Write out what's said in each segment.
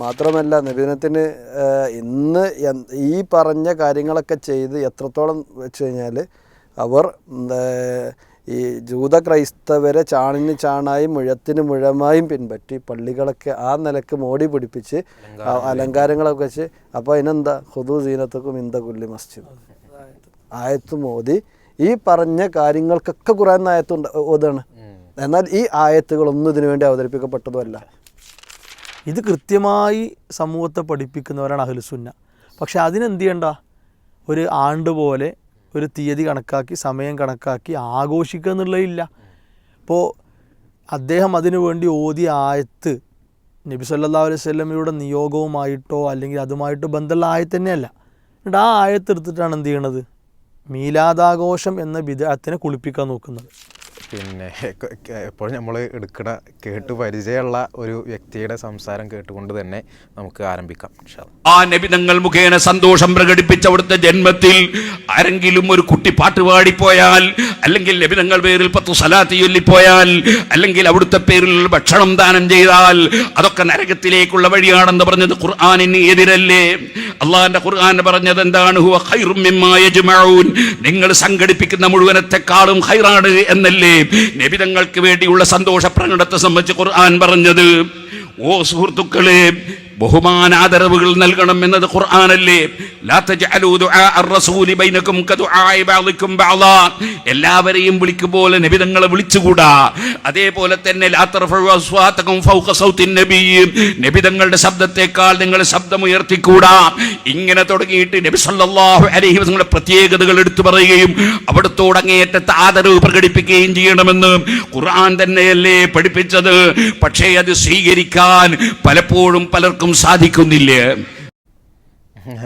മാത്രമല്ല നിവേദനത്തിന് ഇന്ന് ഈ പറഞ്ഞ കാര്യങ്ങളൊക്കെ ചെയ്ത് എത്രത്തോളം വെച്ച് കഴിഞ്ഞാൽ അവർ ഈ ജൂത ക്രൈസ്തവരെ ചാണിന് ചാണായും മുഴത്തിന് മുഴമായും പിൻപറ്റി പള്ളികളൊക്കെ ആ നിലയ്ക്ക് മോടി പിടിപ്പിച്ച് അലങ്കാരങ്ങളൊക്കെ വെച്ച് അപ്പോൾ അതിനെന്താ? ഹുദു സീനത്തക്കും ഇന്ത കുല്ലി മസ്ജിദ്. ആയത്ത് മോദി. ഈ പറഞ്ഞ കാര്യങ്ങൾക്കൊക്കെ ഖുറാൻ ആയത്തുണ്ട് ഓതാണ്. എന്നാൽ ഈ ആയത്തുകളൊന്നും ഇതിനു വേണ്ടി അവതരിപ്പിക്കപ്പെട്ടതുമല്ല. ഇത് കൃത്യമായി സമൂഹത്തെ പഠിപ്പിക്കുന്നവരാണ് അഹ്ലുസുന്ന പക്ഷെ അതിനെന്ത് ചെയ്യണ്ട ഒരു ആണ്ട് പോലെ ഒരു തീയതി കണക്കാക്കി സമയം കണക്കാക്കി ആഘോഷിക്കുക എന്നുള്ളതില്ല ഇപ്പോൾ അദ്ദേഹം അതിനു വേണ്ടി ഓതി ആയത്ത് നബി സല്ലാ അലൈഹി വസല്ലമയുടെ നിയോഗവുമായിട്ടോ അല്ലെങ്കിൽ അതുമായിട്ടോ ബന്ധമുള്ള ആയത്ത് തന്നെയല്ല. എന്നിട്ട് ആ ആയത്തെടുത്തിട്ടാണ് എന്ത് ചെയ്യണത്? മീലാദാഘോഷം എന്ന വിധത്തിനെ കുളിപ്പിക്കാൻ നോക്കുന്നത്. പിന്നെ എപ്പോഴും നമ്മൾ എടുക്കുന്ന കേട്ട് പരിചയമുള്ള ഒരു വ്യക്തിയുടെ സംസാരം കേട്ടുകൊണ്ട് തന്നെ നമുക്ക് ആരംഭിക്കാം ഇൻഷാ നബി ആ നബിതങ്ങൾ മുഖേന സന്തോഷം പ്രകടിപ്പിച്ച അവിടുത്തെ ജന്മത്തിൽ ആരെങ്കിലും ഒരു കുട്ടി പാട്ട് പാടിപ്പോയാൽ അല്ലെങ്കിൽ നബി തങ്ങൾ പേരിൽ പത്ത് സലാത്ത് ചൊല്ലിപ്പോയാൽ അല്ലെങ്കിൽ അവിടുത്തെ പേരിൽ ഭക്ഷണം ദാനം ചെയ്താൽ അതൊക്കെ നരകത്തിലേക്കുള്ള വഴിയാണെന്ന് പറഞ്ഞത് ഖുർആാനിന് എതിരല്ലേ? അള്ളാഹിന്റെ ഖുർആൻ പറഞ്ഞത് എന്താണ്? നിങ്ങൾ സംഘടിപ്പിക്കുന്ന മുഴുവനത്തെക്കാളും ഹൈറാണ് എന്നല്ലേ? നബിതങ്ങൾക്ക് വേണ്ടിയുള്ള സന്തോഷ പ്രകടനത്തെ സംബന്ധിച്ച് ഖുർആൻ പറഞ്ഞത് ഓ സുഹൃത്തുക്കളെ ബഹുമാനാദരവുകൾ നൽകണം എന്നത് ഖുർആാനല്ലേ? എല്ലാവരെയും വിളിക്കുമ്പോൾ നബിതങ്ങളെ വിളിച്ചുകൂടാ. അതേപോലെ തന്നെ നബി നബിതങ്ങളുടെ ശബ്ദത്തെക്കാൾ നിങ്ങൾ ശബ്ദം ഉയർത്തിക്കൂടാ ഇങ്ങനെ തുടങ്ങിയിട്ട് നബി സല്ലല്ലാഹു അലൈഹി വസല്ലമയുടെ പ്രത്യേകതകൾ എടുത്തു പറയുകയും അവിടുത്തോട് ആദരവ് പ്രകടിപ്പിക്കുകയും ചെയ്യണമെന്ന് ഖുർആൻ തന്നെയല്ലേ പഠിപ്പിച്ചത്. പക്ഷേ അത് സ്വീകരിക്കാൻ പലപ്പോഴും പലർക്കും സാധിക്കുന്നില്ല?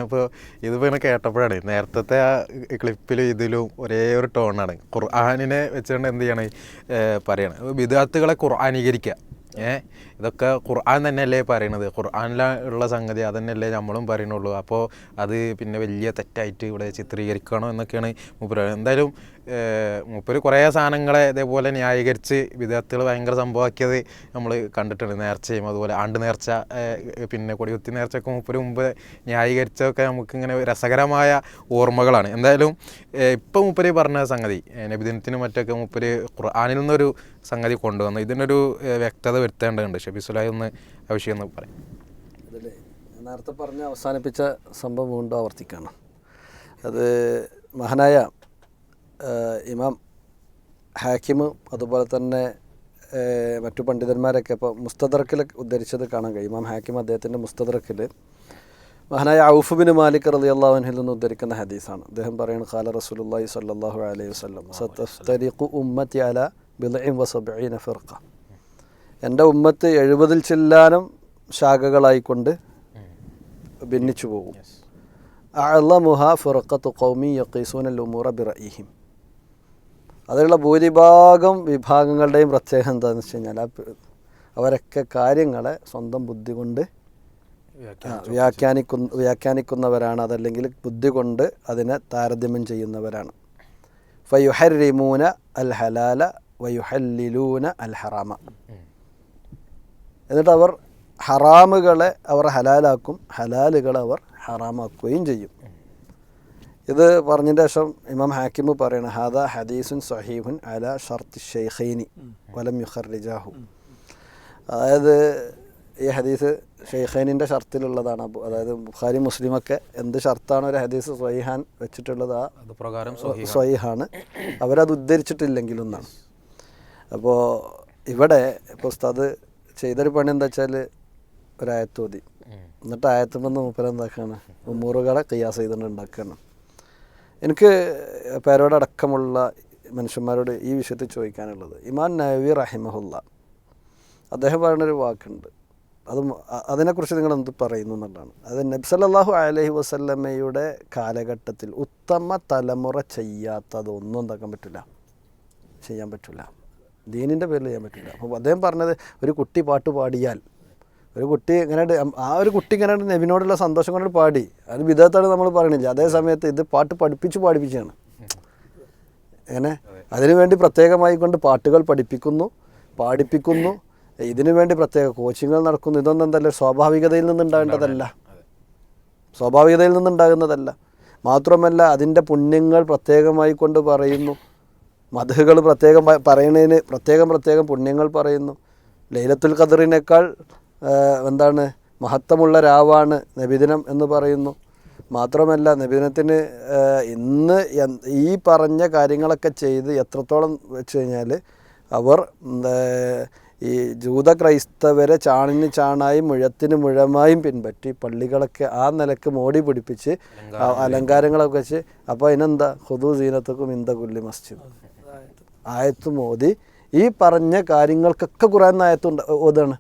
അപ്പോൾ ഇതിപ്പോൾ ഇങ്ങനെ കേട്ടപ്പോഴാണ് നേരത്തെ ആ ക്ലിപ്പിലും ഇതിലും ഒരേ ഒരു ടോണാണ്. ഖുർആാനിനെ വെച്ചുകൊണ്ട് എന്ത് ചെയ്യണം പറയണം. വിദ്യാർത്ഥികളെ ഖുർആാനീകരിക്കുക ഏഹ് ഇതൊക്കെ ഖുർആൻ തന്നെയല്ലേ പറയണത്? ഖുർആാനില ഉള്ള സംഗതി അതന്നെയല്ലേ നമ്മളും പറയണുള്ളൂ. അപ്പോൾ അത് പിന്നെ വലിയ തെറ്റായിട്ട് ഇവിടെ ചിത്രീകരിക്കണോ എന്നൊക്കെയാണ് മൂപ്പര്. എന്തായാലും മൂപ്പര് കുറേ സാധനങ്ങളെ ഇതേപോലെ ന്യായീകരിച്ച് വിദ്യാർത്ഥികൾ ഭയങ്കര സംഭവമാക്കിയത് നമ്മൾ കണ്ടിട്ടുണ്ട്. നേർച്ചയും അതുപോലെ ആണ്ട് നേർച്ച പിന്നെ കൊടികുത്തി നേർച്ചയൊക്കെ മൂപ്പര് മുമ്പ് ന്യായീകരിച്ചതൊക്കെ നമുക്കിങ്ങനെ രസകരമായ ഓർമ്മകളാണ്. എന്തായാലും ഇപ്പം മൂപ്പര് പറഞ്ഞ സംഗതി നബിദിനത്തിനും മറ്റൊക്കെ മൂപ്പര് ഖുർആാനിൽ നിന്നൊരു സംഗതി കൊണ്ടുവന്നു. ഇതിനൊരു വ്യക്തത വരുത്തേണ്ടതുണ്ട്. ഷബീസുലായി ഒന്ന് ആ എന്ന് പറയും. നേരത്തെ പറഞ്ഞ് അവസാനിപ്പിച്ച സംഭവം വീണ്ടും ആവർത്തിക്കണം. അത് മഹാനായ ഇമാം ഹാക്കിമും അതുപോലെ തന്നെ മറ്റു പണ്ഡിതന്മാരൊക്കെ ഇപ്പോൾ മുസ്തദർക്കിൽ ഉദ്ധരിച്ചത് കാണാൻ കഴിയും. ഇമാം ഹാക്കിം അദ്ദേഹത്തിന്റെ മുസ്തദർക്കിൽ മഹാനായ ഔഫ് ബിൻ മാലിക് റലി അള്ളാഹുനിൽ നിന്ന് ഉദ്ധരിക്കുന്ന ഹദീസാണ്. അദ്ദേഹം പറയുന്നത് ഖാല റസൂലുള്ളാഹി സ്വല്ലല്ലാഹു അലൈഹി വസ്ലം സത്തരിഖു ഉമ്മത്തി അല ബിലൈം വസബീന ഫിർഖ. എന്റെ ഉമ്മത്ത് എഴുപതിൽ ചില്ലാനും ശാഖകളായിക്കൊണ്ട് ഭിന്നിച്ചു പോകും. അള്ളമുഹ ഫിറക്കത്ത് കൗമി യക്കീസൂൻ ഉമൂറ ബിറഇഹിം അതിലുള്ള ഭൂരിഭാഗം വിഭാഗങ്ങളുടെയും പ്രത്യേകത എന്താണെന്ന് വെച്ച് കഴിഞ്ഞാൽ അവരൊക്കെ കാര്യങ്ങളെ സ്വന്തം ബുദ്ധി കൊണ്ട് വ്യാഖ്യാനിക്കുന്ന വ്യാഖ്യാനിക്കുന്നവരാണ് അതല്ലെങ്കിൽ ബുദ്ധി കൊണ്ട് അതിനെ താരതമ്യം ചെയ്യുന്നവരാണ്. ഫയുഹരിമൂന അൽ ഹലാല വയുഹല്ലിലൂന അൽ ഹറാമ. എന്നിട്ട് അവർ ഹറാമുകളെ അവർ ഹലാലാക്കും ഹലാലുകളെ അവർ ഹറാമാക്കുകയും ചെയ്യും. ഇത് പറഞ്ഞതിന് ശേഷം ഇമാം ഹാക്കിമ് പറയണ ഹാദ ഹദീസുൻ സഹീഹുൻ അല ഷർത്ത് ഷെയ്ഖൈനി വലം യുഹർജാഹു അതായത് ഈ ഹദീസ് ഷെയ്ഖൈനിന്റെ ഷർത്തിലുള്ളതാണ്. അപ്പോൾ അതായത് ബുഖാരി മുസ്ലിമൊക്കെ എന്ത് ഷർത്താണ് ഒരു ഹദീസ് സ്വൈഹാൻ വെച്ചിട്ടുള്ളത് ആ പ്രകാരം സ്വൈഹാണ് അവരത് ഉദ്ധരിച്ചിട്ടില്ലെങ്കിലും എന്നാണ് അപ്പോൾ ഇവിടെ ഇപ്പോൾ ഉസ്താദ് ചെയ്തൊരു പണി എന്താ വെച്ചാൽ ഒരായത്തോതി എന്നിട്ട് ആയത്തുമ്പോൾ മൂപ്പരെന്താക്കാണ്? മുമ്മൂറുകളെ കയ്യാസ് ചെയ്തുകൊണ്ട് ഉണ്ടാക്കുകയാണ് എനിക്ക് പേരോടക്കമുള്ള മനുഷ്യന്മാരോട് ഈ വിഷയത്തിൽ ചോദിക്കാനുള്ളത്. ഇമാൻ നവി റഹിമഹുല്ല അദ്ദേഹം പറയുന്നൊരു വാക്കുണ്ട്. അത് അതിനെക്കുറിച്ച് നിങ്ങൾ എന്ത് പറയുന്നു എന്നുള്ളതാണ്. അത് നബ്സല്ലാഹു അലഹി വസല്ലമ്മയുടെ കാലഘട്ടത്തിൽ ഉത്തമ തലമുറ ചെയ്യാത്തതൊന്നും എന്താക്കാൻ പറ്റില്ല. ചെയ്യാൻ പറ്റില്ല. ദീനിന്റെ പേരിൽ ചെയ്യാൻ പറ്റില്ല. അപ്പോൾ അദ്ദേഹം പറഞ്ഞത് ഒരു കുട്ടി പാട്ട് പാടിയാൽ ഒരു കുട്ടി ഇങ്ങനെ ആ ഒരു കുട്ടി ഇങ്ങനെ നെബിനോടുള്ള സന്തോഷം കൊണ്ട് പാടി. അത് വിധത്താണ് നമ്മൾ പറയണില്ല. അതേ സമയത്ത് ഇത് പാട്ട് പഠിപ്പിച്ച് പാടിപ്പിച്ചാണ്. എങ്ങനെ? അതിനുവേണ്ടി പ്രത്യേകമായി കൊണ്ട് പാട്ടുകൾ പഠിപ്പിക്കുന്നു പാടിപ്പിക്കുന്നു. ഇതിനു വേണ്ടി പ്രത്യേക കോച്ചിങ്ങുകൾ നടക്കുന്നു. ഇതൊന്നും എന്തല്ല സ്വാഭാവികതയിൽ നിന്നുണ്ടാകേണ്ടതല്ല. സ്വാഭാവികതയിൽ നിന്നുണ്ടാകുന്നതല്ല. മാത്രമല്ല അതിന്റെ പുണ്യങ്ങൾ പ്രത്യേകമായി കൊണ്ട് പറയുന്നു. മധുകൾ പ്രത്യേകം പറയുന്നതിന് പ്രത്യേകം പ്രത്യേകം പുണ്യങ്ങൾ പറയുന്നു. ലൈലത്തുൽ ഖദറിനേക്കാൾ എന്താണ് മഹത്വമുള്ള രാവാണ് നബിദിനം എന്ന് പറയുന്നു. മാത്രമല്ല നബിദിനത്തിന് ഇന്ന് ഈ പറഞ്ഞ കാര്യങ്ങളൊക്കെ ചെയ്ത് എത്രത്തോളം വെച്ച് കഴിഞ്ഞാൽ അവർ ഈ ജൂത ക്രൈസ്തവരെ ചാണിന് ചാണായും മുഴത്തിന് മുഴമായും പിൻപറ്റി പള്ളികളൊക്കെ ആ നിലയ്ക്ക് മോടി പിടിപ്പിച്ച് അലങ്കാരങ്ങളൊക്കെ വെച്ച് അപ്പോൾ അതിനെന്താ? ഹുദു സീനത്തക്കും ഇന്ത കുല്ലി മസ്ജിദ്. ആയത്ത്. മോദി ഈ പറഞ്ഞ കാര്യങ്ങൾക്കൊക്കെ ഖുറാൻ ആയത്തുണ്ട് ഓതാണ്.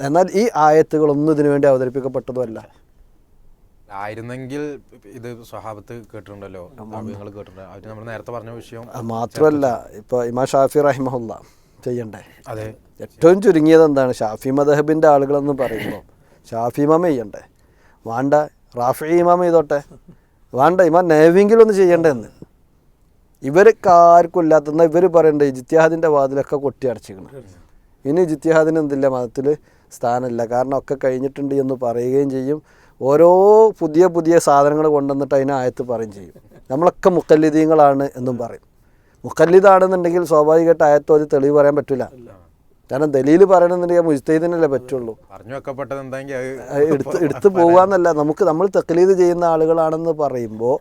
എന്നാൽ ഈ ആയത്തുകളൊന്നും ഇതിനു വേണ്ടി അവതരിപ്പിക്കപ്പെട്ടതുമല്ല. ആയിരുന്നെങ്കിൽ ഇത് സ്വഹാബത്ത് കേട്ടിട്ടുണ്ടല്ലോ താബിയങ്ങൾ കേട്ടിട്ടുണ്ട്. അവർ നമ്മൾ നേരത്തെ പറഞ്ഞ വിഷയം മാത്രമല്ല ഇപ്പോൾ ഇമാ ഷാഫി റഹിമഹുല്ല ചെയ്യണ്ടേ? അതെ. ഏറ്റവും ചുരുങ്ങിയത് എന്താണ്? ഷാഫി മദഹബിന്റെ ആളുകളെന്ന് പറയുമ്പോൾ ഷാഫി ഇമാമ ചെയ്യണ്ടേ? വേണ്ട റാഫി ഇമാമ ചെയ്തോട്ടെ. വേണ്ട ഇമാം നേവിങ്കിൽ ഒന്ന് ചെയ്യണ്ടെന്ന്. ഇവർക്ക് ആർക്കും ഇല്ലാത്ത ഇവർ പറയണ്ടേ ജിത്യാഹാദിന്റെ വാതിലൊക്കെ കൊട്ടി അടച്ചിക്കണം ഇനി ജിത്യാദിന് എന്തില്ല മതത്തിൽ സ്ഥാനമില്ല. കാരണം ഒക്കെ കഴിഞ്ഞിട്ടുണ്ട് എന്ന് പറയുകയും ചെയ്യും. ഓരോ പുതിയ പുതിയ സാധനങ്ങൾ കൊണ്ടുവന്നിട്ട് അതിനെ ആയത്ത് പറയും ചെയ്യും. നമ്മളൊക്കെ മുക്കല്ലിദീങ്ങളാണ് എന്നും പറയും. മുക്കല്ലിതാണെന്നുണ്ടെങ്കിൽ സ്വാഭാവികമായിട്ട് ആയത്തോ അത് തെളിവ് പറയാൻ പറ്റില്ല കാരണം ദലീൽ പറയണമെന്നുണ്ടെങ്കിൽ മുജ്തൈദിനല്ലേ പറ്റുള്ളൂ. പറഞ്ഞു വെക്കപ്പെട്ടത് എന്തായെങ്കിൽ അത് അത് എടുത്ത് എടുത്തു പോകാന്നല്ല. നമുക്ക് നമ്മൾ തെക്കലീത് ചെയ്യുന്ന ആളുകളാണെന്ന് പറയുമ്പോൾ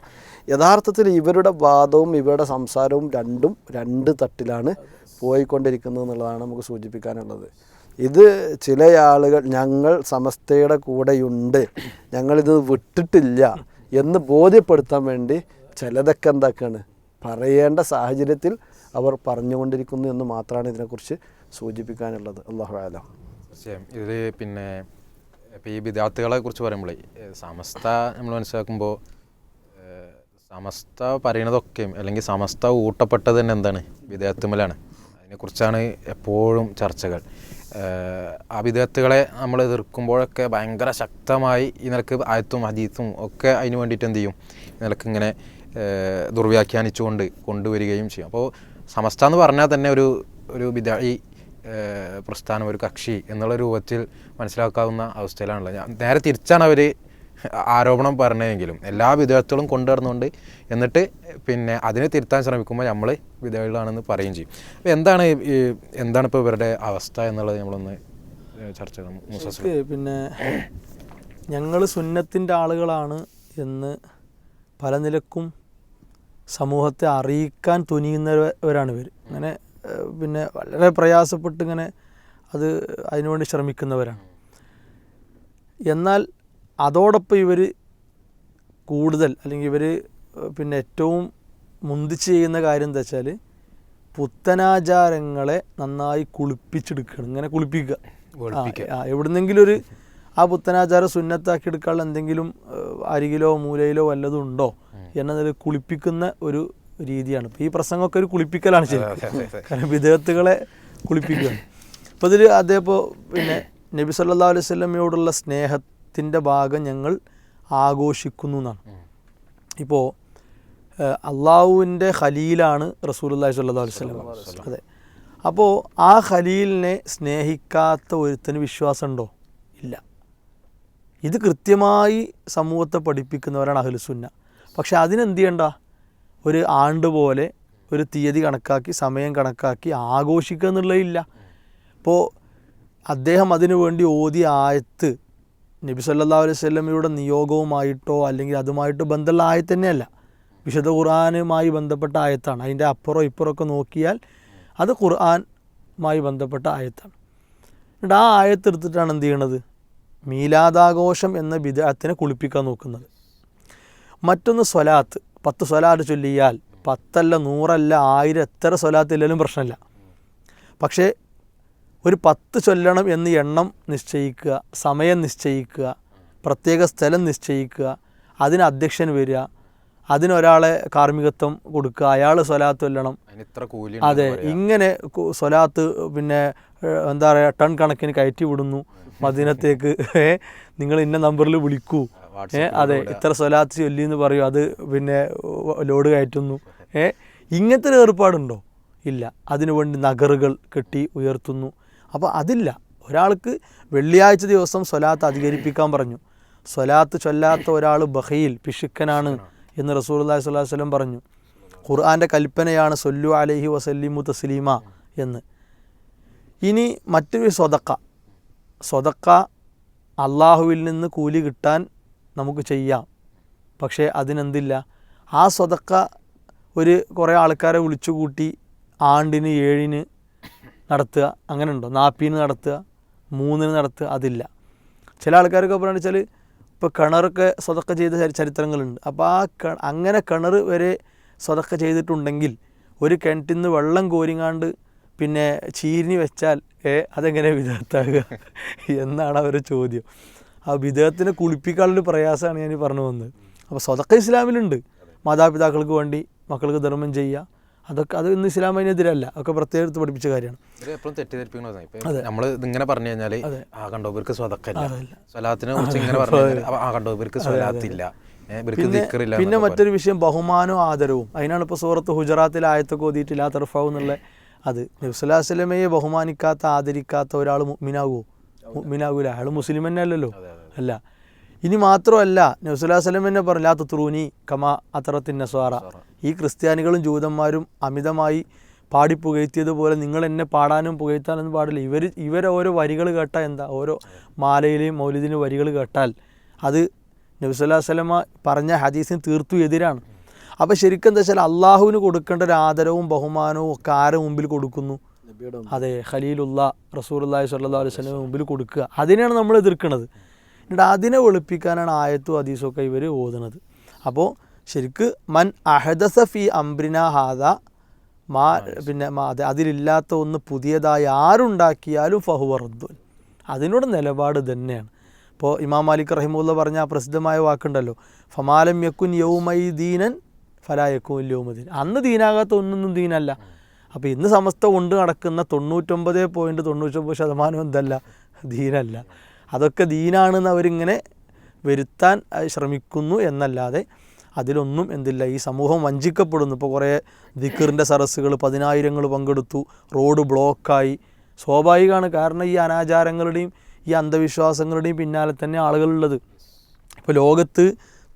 യഥാർത്ഥത്തിൽ ഇവരുടെ വാദവും ഇവരുടെ സംസാരവും രണ്ടും രണ്ട് തട്ടിലാണ് പോയിക്കൊണ്ടിരിക്കുന്നത് എന്നുള്ളതാണ് നമുക്ക് സൂചിപ്പിക്കാനുള്ളത്. ഇത് ചില ആളുകൾ ഞങ്ങൾ സമസ്തയുടെ കൂടെയുണ്ട്. ഞങ്ങളിത് വിട്ടിട്ടില്ല. എന്ന് ബോധ്യപ്പെടുത്താൻ വേണ്ടി ചിലതൊക്കെ എന്താക്കാണ്? പറയേണ്ട സാഹചര്യത്തിൽ അവർ പറഞ്ഞുകൊണ്ടിരിക്കുന്നു എന്ന് മാത്രമാണ് ഇതിനെക്കുറിച്ച് സൂചിപ്പിക്കാനുള്ളത്. അള്ളാഹു ആലം തീർച്ചയായും. ഇതിൽ പിന്നെ ഇപ്പം ഈ വിദ്യാർത്ഥികളെ കുറിച്ച് പറയുമ്പോൾ സമസ്ത നമ്മൾ മനസ്സിലാക്കുമ്പോൾ സമസ്ത പറയണതൊക്കെയും അല്ലെങ്കിൽ സമസ്ത ഊട്ടപ്പെട്ടത് തന്നെ എന്താണ്? വിദ്യാർത്ഥിമലാണ്. അതിനെക്കുറിച്ചാണ് എപ്പോഴും ചർച്ചകൾ. വിദ്യാർത്ഥികളെ നമ്മൾ എതിർക്കുമ്പോഴൊക്കെ ഭയങ്കര ശക്തമായി ഈ നിലയ്ക്ക് ആയത്തും ഹദീത്തും ഒക്കെ അതിന് വേണ്ടിയിട്ട് എന്ത് ചെയ്യും? ഈ നിലയ്ക്ക് ഇങ്ങനെ ദുർവ്യാഖ്യാനിച്ചുകൊണ്ട് കൊണ്ടുവരികയും ചെയ്യും. അപ്പോൾ സമസ്ത എന്ന് പറഞ്ഞാൽ തന്നെ ഒരു ഒരു വിദ്യാഴി പ്രസ്ഥാനം ഒരു കക്ഷി എന്നുള്ള രൂപത്തിൽ മനസ്സിലാക്കാവുന്ന അവസ്ഥയിലാണുള്ളത്. നേരെ തിരിച്ചാണ് അവർ ആരോപണം പറഞ്ഞതെങ്കിലും എല്ലാ വിദ്യാർത്ഥികളും കൊണ്ടുവരുന്നുണ്ട് എന്നിട്ട് പിന്നെ അതിനെ തിരുത്താൻ ശ്രമിക്കുമ്പോൾ നമ്മൾ വിദ്യാർത്ഥികളാണെന്ന് പറയുകയും ചെയ്യും. അപ്പോൾ എന്താണ് ഈ എന്താണ് ഇപ്പോൾ ഇവരുടെ അവസ്ഥ എന്നുള്ളത് നമ്മളൊന്ന് ചർച്ച ചെയ്യണം. പിന്നെ ഞങ്ങൾ സുന്നത്തിന്റെ ആളുകളാണ് എന്ന് പല നിലക്കും സമൂഹത്തെ അറിയിക്കാൻ തുനിയുന്നവരാണ് ഇവർ. അങ്ങനെ പിന്നെ വളരെ പ്രയാസപ്പെട്ട് ഇങ്ങനെ അത് അതിനുവേണ്ടി ശ്രമിക്കുന്നവരാണ്. എന്നാൽ അതോടൊപ്പം ഇവർ കൂടുതൽ അല്ലെങ്കിൽ ഇവർ പിന്നെ ഏറ്റവും മുന്തിച്ച് ചെയ്യുന്ന കാര്യം എന്താ വെച്ചാൽ പുത്തനാചാരങ്ങളെ നന്നായി കുളിപ്പിച്ചെടുക്കുകയാണ്. ഇങ്ങനെ കുളിപ്പിക്കുക. എവിടുന്നെങ്കിലും ഒരു ആ പുത്തനാചാരം സുന്നത്താക്കി എടുക്കാനുള്ള എന്തെങ്കിലും അരികിലോ മൂലയിലോ വല്ലതും ഉണ്ടോ എന്നതിൽ കുളിപ്പിക്കുന്ന ഒരു രീതിയാണ്. ഇപ്പോൾ ഈ പ്രസംഗമൊക്കെ ഒരു കുളിപ്പിക്കലാണ് ശരി കാരണം വിദേഹത്തുകളെ കുളിപ്പിക്കുകയാണ്. അപ്പോൾ ഇതിൽ അതേപോലെ പിന്നെ നബി സല്ലാ അലൈഹി സ്വലമയോടുള്ള സ്നേഹത്തിന്റെ ഭാഗം ഞങ്ങൾ ആഘോഷിക്കുന്നു എന്നാണ് ഇപ്പോൾ അള്ളാഹുവിന്റെ ഖലീലാണ് സ്വല്ലല്ലാഹു അലൈഹി വസല്ലം. അതെ. അപ്പോൾ ആ ഖലീലിനെ സ്നേഹിക്കാത്ത ഒരുത്തന് വിശ്വാസമുണ്ടോ? ഇല്ല. ഇത് കൃത്യമായി സമൂഹത്തെ പഠിപ്പിക്കുന്നവരാണ് അഹ്ലുസുന്ന പക്ഷെ അതിനെന്ത് ചെയ്യണ്ട ഒരു ആണ്ട് പോലെ ഒരു തീയതി കണക്കാക്കി സമയം കണക്കാക്കി ആഘോഷിക്കുക എന്നുള്ളതില്ല ഇപ്പോൾ അദ്ദേഹം അതിനു വേണ്ടി ഓതി ആയത്ത് നബി സല്ലാ അലൈഹി വസല്ലമയുടെ നിയോഗവുമായിട്ടോ അല്ലെങ്കിൽ അതുമായിട്ട് ബന്ധമുള്ള ആയത്ത് തന്നെയല്ല. വിശുദ്ധ ഖുർആാനുമായി ബന്ധപ്പെട്ട ആയത്താണ്. അതിന്റെ അപ്പുറം ഇപ്പുറമൊക്കെ നോക്കിയാൽ അത് ഖുർആാനുമായി ബന്ധപ്പെട്ട ആയത്താണ്. എന്നിട്ട് ആ ആയത്ത് എടുത്തിട്ടാണ് എന്ത് ചെയ്യണത്? മീലാദാഘോഷം എന്ന വിദഗ്ധത്തിനെ കുളിപ്പിക്കാൻ നോക്കുന്നത്. മറ്റൊന്ന് സ്വലാത്ത്. പത്ത് സ്വലാത്ത് ചൊല്ലിയാൽ പത്തല്ല നൂറല്ല ആയിരം എത്ര സ്വലാത്ത് ഇല്ലെങ്കിലും പ്രശ്നമില്ല. പക്ഷേ ഒരു പത്ത് ചൊല്ലണം എന്ന് എണ്ണം നിശ്ചയിക്കുക സമയം നിശ്ചയിക്കുക പ്രത്യേക സ്ഥലം നിശ്ചയിക്കുക അതിന് അധ്യക്ഷൻ വരിക അതിനൊരാളെ കാർമ്മികത്വം കൊടുക്കുക അയാൾ സ്വലാത്ത് ചൊല്ലണം. അതെ ഇങ്ങനെ സ്വലാത്ത് പിന്നെ എന്താ പറയുക ടൺ കണക്കിന് കയറ്റി വിടുന്നു മദീനത്തേക്ക്. നിങ്ങൾ ഇന്ന നമ്പറിൽ വിളിക്കൂ. ഏ അതെ ഇത്ര സ്വലാത്ത് ചൊല്ലി എന്ന് പറയും അത് പിന്നെ ലോഡ് കയറ്റുന്നു. ഏ ഇങ്ങനത്തെ ഒരു ഏർപ്പാടുണ്ടോ? ഇല്ല. അതിനുവേണ്ടി നഗറുകൾ കെട്ടി ഉയർത്തുന്നു. അപ്പോൾ അതില്ല. ഒരാൾക്ക് വെള്ളിയാഴ്ച ദിവസം സ്വലാത്ത് അധികരിപ്പിക്കാൻ പറഞ്ഞു. സ്വലാത്ത് ചൊല്ലാത്ത ഒരാൾ ബഹയിൽ പിശുക്കനാണ് എന്ന് റസൂൽ അല്ലാഹി സ്വലാഹു വല്ലം പറഞ്ഞു. ഖുർആാന്റെ കൽപ്പനയാണ് സൊല്ലു അലഹി വസല്ലിമു തസ്ലീമ എന്ന്. ഇനി മറ്റൊരു സ്വതക്ക. സ്വതക്ക അള്ളാഹുവിൽ നിന്ന് കൂലി കിട്ടാൻ നമുക്ക് ചെയ്യാം. പക്ഷേ അതിനെന്തില്ല? ആ സ്വതക്ക ഒരു കുറേ ആൾക്കാരെ വിളിച്ചു കൂട്ടി ആണ്ടിന് ഏഴിന് നടത്തുക. അങ്ങനെ ഉണ്ടോ? നാപ്പീന് നടത്തുക മൂന്നിന് നടത്തുക അതില്ല. ചില ആൾക്കാരൊക്കെ പറയുന്നത് വെച്ചാൽ ഇപ്പോൾ കിണറൊക്കെ സ്വതക്ക ചെയ്ത ചരി- ചരിത്രങ്ങളുണ്ട്. അപ്പോൾ ആ അങ്ങനെ കിണർ വരെ സ്വതക്ക ചെയ്തിട്ടുണ്ടെങ്കിൽ ഒരു കിണറ്റിൽ നിന്ന് വെള്ളം കോരിങ്ങാണ്ട് പിന്നെ ചീരിഞ്ഞ് വെച്ചാൽ ഏ അതെങ്ങനെ വിധേയത്താകുക എന്നാണ് അവരുടെ ചോദ്യം. ആ വിധേയത്തിനെ കുളിപ്പിക്കാനുള്ളൊരു പ്രയാസമാണ് ഞാൻ പറഞ്ഞു വന്നത് അപ്പോൾ സ്വതക്ക ഇസ്ലാമിലുണ്ട്. മാതാപിതാക്കൾക്ക് വേണ്ടി മക്കൾക്ക് ധർമ്മം ചെയ്യുക. അതൊക്കെ അത് ഇന്ന് ഇസ്ലാം അതിനെതിരല്ല ഒക്കെ പ്രത്യേകം എടുത്ത് പഠിപ്പിച്ച കാര്യമാണ്. എപ്പോഴും നമ്മൾ ഇതിങ്ങനെ പറഞ്ഞു കഴിഞ്ഞാൽ ആ കണ്ടോ ഇവർക്ക് സ്വതക്കല്ല സ്വലാത്തിനെ കുറിച്ച് ഇങ്ങനെ പറഞ്ഞു ആ കണ്ടോ ഇവർക്ക് സ്വലാത്തില്ല. ദിക്കറില്ല പിന്നെ മറ്റൊരു വിഷയം ബഹുമാനവും ആദരവും. അതിനാണ് ഇപ്പോൾ സൂറത്ത് ഹുജറാത്തിൽ ആയത്തൊക്കെ ഓതിയിട്ട് ലാ തർഫാവ് എന്നുള്ള അത്. നബ്സുല്ലാസ്ലമയെ ബഹുമാനിക്കാത്ത ആദരിക്കാത്ത ഒരാൾ മുഗ്മിനാകുമോ മുഗ്മിനാകൂല അയാൾ മുസ്ലിം തന്നെ അല്ലല്ലോ അല്ല. ഇനി മാത്രമല്ല നബ്സുല്ലാസ്ലം തന്നെ പറഞ്ഞു ആ തുത്രൂനി കമാ അത്തറത്തിൻ നസ്വാറ. ഈ ക്രിസ്ത്യാനികളും ജൂതന്മാരും അമിതമായി പാടി പുകഴ്ത്തിയതുപോലെ നിങ്ങൾ എന്നെ പാടാനും പുകഴ്ത്താനൊന്നും പാടില്ല. ഇവർ ഇവരെ ഓരോ വരികൾ കേട്ടാൽ എന്താ? ഓരോ മാലയിലെയും മൗലിദിനും വരികൾ കേട്ടാൽ അത് നബിസ്വല്ലാ സ്വലമ പറഞ്ഞ ഹദീസിന് തീർത്തു എതിരാണ്. അപ്പോൾ ശരിക്കും എന്താ വെച്ചാൽ അള്ളാഹുവിന് കൊടുക്കേണ്ട ഒരു ആദരവും ബഹുമാനവും ഒക്കെ ആരെ മുമ്പിൽ കൊടുക്കുന്നു? അതെ ഖലീലുള്ള റസൂർ അള്ളാഹി സ്വല്ലാ അലൈഹി സ്വലമിന് മുമ്പിൽ കൊടുക്കുക. അതിനെയാണ് നമ്മൾ എതിർക്കുന്നത്. എന്നിട്ട് അതിനെ വെളുപ്പിക്കാനാണ് ആയത്തും ഹദീസൊക്കെ ഇവർ ഓതുന്നത്. അപ്പോൾ ശരിക്ക് മൻ അഹദസ ഫി അംബ്രിന ഹാദ മാ പിന്നെ അതെ അതിലില്ലാത്ത ഒന്ന് പുതിയതായി ആരുണ്ടാക്കിയാലും ഫഹുവറദ്ദുൻ അതിനോട് നിലപാട് തന്നെയാണ് ഇപ്പോൾ ഇമാം മാലിക് റഹിമുല്ല പറഞ്ഞ ആ പ്രസിദ്ധമായ വാക്കുണ്ടല്ലോ ഫമാലം യക്കുൻ യൗമൈ ദീനൻ ഫലാ യക്കുൻ യൗമദീൻ. അന്ന് ദീനാകാത്ത ഒന്നൊന്നും ദീനല്ല. അപ്പോൾ ഇന്ന് സമസ്ത കൊണ്ട് നടക്കുന്ന തൊണ്ണൂറ്റൊമ്പത് പോയിന്റ് തൊണ്ണൂറ്റൊമ്പത് ശതമാനം എന്തല്ല? ദീനല്ല. അതൊക്കെ ദീനാണെന്ന് അവരിങ്ങനെ വരുത്താൻ ശ്രമിക്കുന്നു എന്നല്ലാതെ അതിലൊന്നും എന്തില്ല. ഈ സമൂഹം വഞ്ചിക്കപ്പെടുന്നു. ഇപ്പോൾ കുറേ ദിക്കറിന്റെ സരസ്സുകൾ പതിനായിരങ്ങൾ പങ്കെടുത്തു. റോഡ് ബ്ലോക്കായി. സ്വാഭാവികമാണ്. കാരണം ഈ അനാചാരങ്ങളുടെയും ഈ അന്ധവിശ്വാസങ്ങളുടെയും പിന്നാലെ തന്നെ ആളുകളുള്ളത്. ഇപ്പോൾ ലോകത്ത്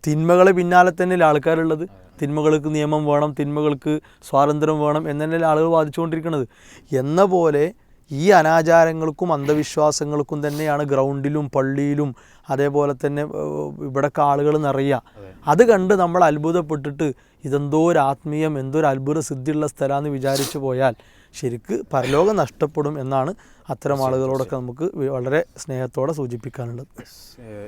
തിന്മകളെ പിന്നാലെ തന്നെയല്ലേ ആൾക്കാരുള്ളത്? തിന്മകൾക്ക് നിയമം വേണം തിന്മകൾക്ക് സ്വാതന്ത്ര്യം വേണം എന്നല്ലേ ആളുകൾ വാദിച്ചുകൊണ്ടിരിക്കുന്നത് എന്ന പോലെ ഈ അനാചാരങ്ങൾക്കും അന്ധവിശ്വാസങ്ങൾക്കും തന്നെയാണ് ഗ്രൗണ്ടിലും പള്ളിയിലും അതേപോലെ തന്നെ ഇവിടെ ആളുകൾ നിറയുക. അത്. കണ്ട് നമ്മൾ അത്ഭുതപ്പെട്ടിട്ട് ഇതെന്തോ ഒരു ആത്മീയം എന്തോ ഒരു അത്ഭുത സിദ്ധിയുള്ള സ്ഥലമാണെന്ന് വിചാരിച്ചു പോയാൽ ശരിക്ക് പരലോകം നഷ്ടപ്പെടും എന്നാണ് അത്തരം ആളുകളോടൊക്കെ നമുക്ക് വളരെ സ്നേഹത്തോടെ സൂചിപ്പിക്കാനുള്ളത്.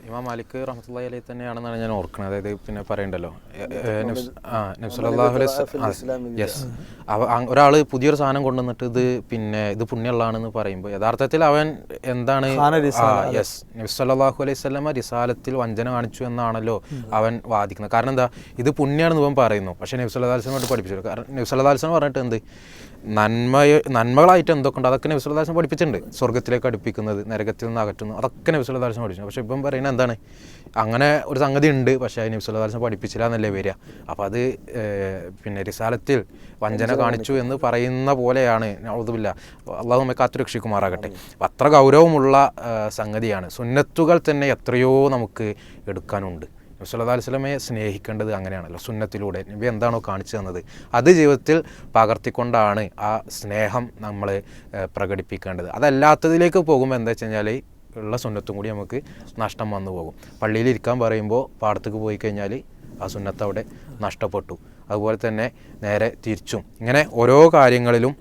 ഇമാം മാലിക് റഹ്മത്തുള്ളാഹി അലൈഹി തന്നെയാണെന്നാണ് ഞാൻ ഓർക്കുന്നത് അതായത് പിന്നെ പറയണ്ടല്ലോ. യെസ്. ഒരാൾ പുതിയൊരു സാധനം കൊണ്ടുവന്നിട്ട് ഇത് പിന്നെ ഇത് പുണ്യമുള്ളതാണെന്ന് പറയുമ്പോൾ യഥാർത്ഥത്തിൽ അവൻ എന്താണ്? യെസ്. നബ്സല്ലാഹു അലൈഹി സ്വലമ റിസാലത്തിൽ വഞ്ചന കാണിച്ചു എന്നാണല്ലോ അവൻ വാദിക്കുന്നത്. കാരണം എന്താ? ഇത് പുണ്യമാണെന്ന് ഇവൻ പറയുന്നു. പക്ഷേ നബ്സല്ലാസ്ലമോട്ട് പഠിപ്പിച്ചു. കാരണം നബ്സല്ലാസ്ലം പറഞ്ഞിട്ട് എന്ത്? നന്മ നന്മകളായിട്ട് എന്തൊക്കെ ഉണ്ട് അതൊക്കെ നബ്സല്ലാസ്ലം പഠിപ്പിച്ചിട്ടുണ്ട്. സ്വർഗത്തിലേക്ക് അടുപ്പിക്കുന്നത് നരകത്തിൽ നിന്ന് അകറ്റുന്നു അതൊക്കെ നബ്സല്ലാസ്ലം പഠിച്ചു പക്ഷേ ഇപ്പം പറയുന്നത് എന്താണ്? അങ്ങനെ ഒരു സംഗതി ഉണ്ട് പക്ഷേ അത് നബ്സല്ലാസ്ലം പഠിപ്പിച്ചില്ല എന്നല്ലേ വരിക. അപ്പോൾ അത് പിന്നെ റിസാലത്തിൽ വഞ്ചന കാണിച്ചു എന്ന് പറയുന്ന പോലെയാണ്. ഔതുമില്ല അള്ളാഹു നമ്മെ കാത്തുരക്ഷിക്കുമാറാകട്ടെ രക്ഷിക്കുമാറാകട്ടെ അത്ര ഗൗരവമുള്ള സംഗതിയാണ്. സുന്നത്തുകൾ തന്നെ എത്രയോ നമുക്ക് എടുക്കാനുണ്ട്. നബ്സല്ലാ വസ്ലമയെ സ്നേഹിക്കേണ്ടത് അങ്ങനെയാണല്ലോ സുന്നത്തിലൂടെ. നബി എന്താണോ കാണിച്ചു തന്നത്? അത് ജീവിതത്തിൽ പകർത്തിക്കൊണ്ടാണ് ആ സ്നേഹം നമ്മൾ പ്രകടിപ്പിക്കേണ്ടത്. അതല്ലാത്തതിലേക്ക് പോകുമ്പോൾ എന്താ വെച്ച് കഴിഞ്ഞാൽ ഉള്ള സുന്നത്തും കൂടി നമുക്ക് നഷ്ടം വന്നു പോകും. പള്ളിയിൽ ഇരിക്കാൻ പറയുമ്പോൾ പാടത്തേക്ക് പോയി കഴിഞ്ഞാൽ ആ സുന്നത്ത് അവിടെ നഷ്ടപ്പെട്ടു. അതുപോലെ തന്നെ നേരെ തിരിച്ചും. ഇങ്ങനെ ഓരോ കാര്യങ്ങളിലും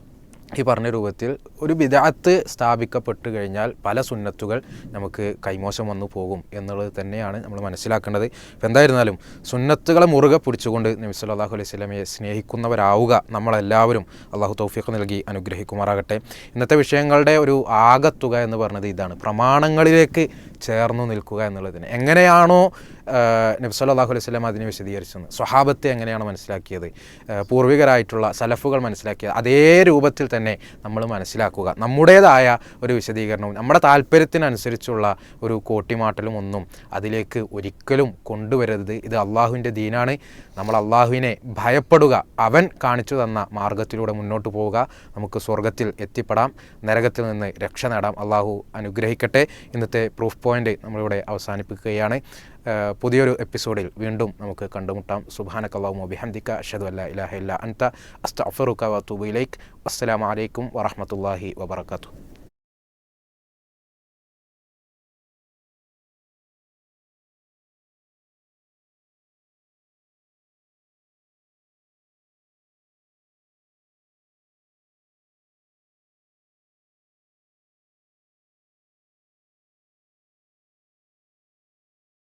ഈ പറഞ്ഞ രൂപത്തിൽ ഒരു വിദാത്ത് സ്ഥാപിക്കപ്പെട്ട് കഴിഞ്ഞാൽ പല സുന്നത്തുകൾ നമുക്ക് കൈമോശം വന്നു പോകും എന്നുള്ളത് തന്നെയാണ് നമ്മൾ മനസ്സിലാക്കേണ്ടത്. ഇപ്പം എന്തായിരുന്നാലും സുന്നത്തുകളെ മുറുകെ പിടിച്ചുകൊണ്ട് നബി സല്ലല്ലാഹു അലൈഹി സ്വലമയെ സ്നേഹിക്കുന്നവരാവുക നമ്മളെല്ലാവരും അള്ളാഹു തൗഫീഖ് നൽകി അനുഗ്രഹിക്കുമാറാകട്ടെ. ഇന്നത്തെ വിഷയങ്ങളുടെ ഒരു ആകത്തുക എന്ന് പറഞ്ഞത് ഇതാണ്. പ്രമാണങ്ങളിലേക്ക് ചേർന്നു നിൽക്കുക എന്നുള്ളതിന്. എങ്ങനെയാണോ നബ്സല്ലാഹു അലൈഹി സ്വലം അതിനെ വിശദീകരിച്ചത്. സ്വഹാബത്തെ എങ്ങനെയാണ് മനസ്സിലാക്കിയത്? പൂർവികരായിട്ടുള്ള സലഫുകൾ മനസ്സിലാക്കിയത്. അതേ രൂപത്തിൽ തന്നെ നമ്മൾ മനസ്സിലാക്കുക. നമ്മുടേതായ ഒരു വിശദീകരണവും നമ്മുടെ താല്പര്യത്തിനനുസരിച്ചുള്ള ഒരു കോട്ടിമാട്ടലും ഒന്നും അതിലേക്ക് ഒരിക്കലും കൊണ്ടുവരരുത്. ഇത് അള്ളാഹുവിന്റെ ദീനാണ്. നമ്മൾ അള്ളാഹുവിനെ ഭയപ്പെടുക അവൻ കാണിച്ചു തന്ന മാർഗത്തിലൂടെ മുന്നോട്ട് പോവുക. നമുക്ക് സ്വർഗത്തിൽ എത്തിപ്പെടാം നരകത്തിൽ നിന്ന് രക്ഷ നേടാം. അള്ളാഹു അനുഗ്രഹിക്കട്ടെ. ഇന്നത്തെ പ്രൂഫ് പോയിന്റ് നമ്മളിവിടെ അവസാനിപ്പിക്കുകയാണ്. പുതിയൊരു എപ്പിസോഡിൽ വീണ്ടും നമുക്ക് കണ്ടുമുട്ടാം. സുബാനക്കല്ലാഹു ബിഹംദിക്ക അഷദ് അല്ല ഇലാഹ ഇല്ല അൻത അസ്തഅഫറുക വതൂബു ഇലൈക്. അസ്സലാമു അലൈക്കും വറഹ്മത്തുള്ളാഹി വബറകാതുഹു.